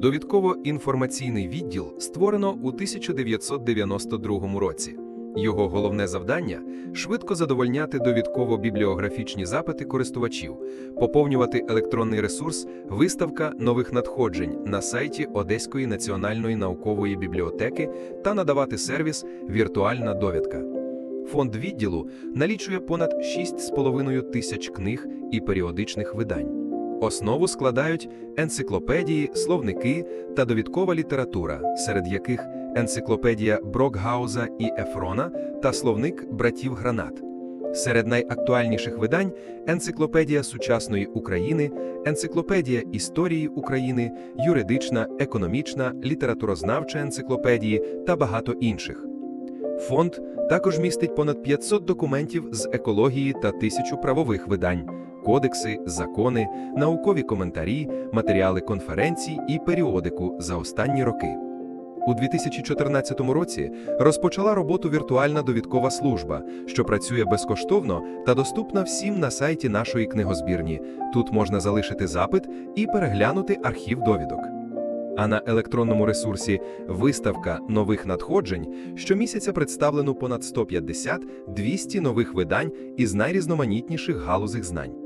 Довідково-інформаційний відділ створено у 1992 році. Його головне завдання швидко задовольняти довідково-бібліографічні запити користувачів, поповнювати електронний ресурс, виставка нових надходжень на сайті Одеської національної наукової бібліотеки та надавати сервіс Віртуальна довідка. Фонд відділу налічує понад 6,5 тисяч книг і періодичних видань. Основу складають енциклопедії, словники та довідкова література, серед яких енциклопедія Брокгауза і Ефрона та словник братів Гранат. Серед найактуальніших видань енциклопедія сучасної України, енциклопедія історії України, юридична, економічна, літературознавча енциклопедії та багато інших. Фонд також містить понад 500 документів з екології та тисячу правових видань, кодекси, закони, наукові коментарі, матеріали конференцій і періодику за останні роки. У 2014 році розпочала роботу віртуальна довідкова служба, що працює безкоштовно та доступна всім на сайті нашої книгозбірні. Тут можна залишити запит і переглянути архів довідок. А на електронному ресурсі Виставка нових надходжень щомісяця представлено понад 150-200 нових видань із найрізноманітніших галузей знань.